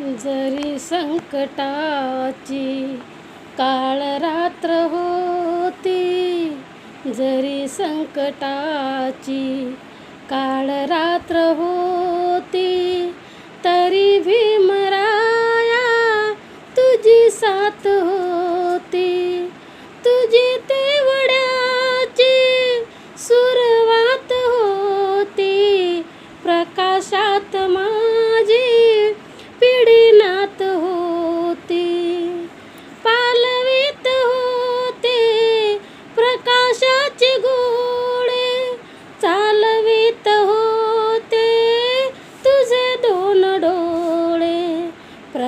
जरी संकटाची काळ रात्र होती जरी संकटाची काळ रात्र होती तरी भीमराया तुझी साथ होती. तुझी तेवड्याची सुरवात होती प्रकाशात मा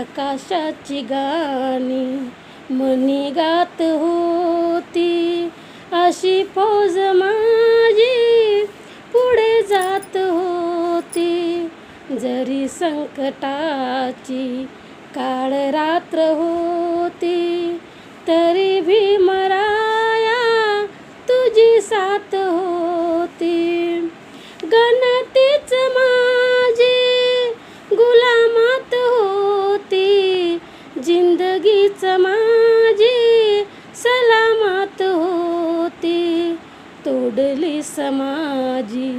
प्रकाशाची गाणी मनी गात होती. अशी फौज माझी पुढे जात होती. जरी संकटाची काळ रात्र होती समाजी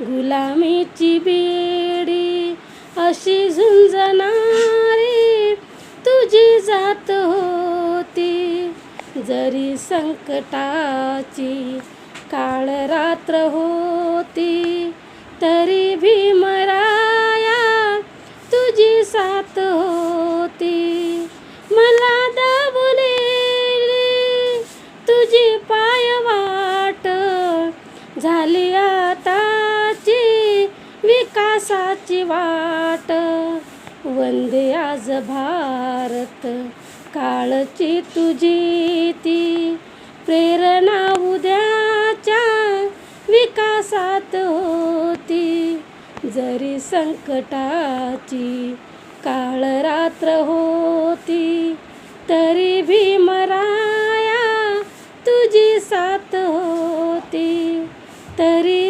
गुलामीची बेडी अशी झुंजणारी तुझी जात होती. जरी संकटाची काळ रात्र होती तरी झाली आताची विकासाची वाट. वंदे आज भारत. काळची तुझी ती प्रेरणा उद्याच्या विकासात होती. जरी संकटाची काळ रात्र होती तरी भीमराया तुझी साथ होती. तरी भीम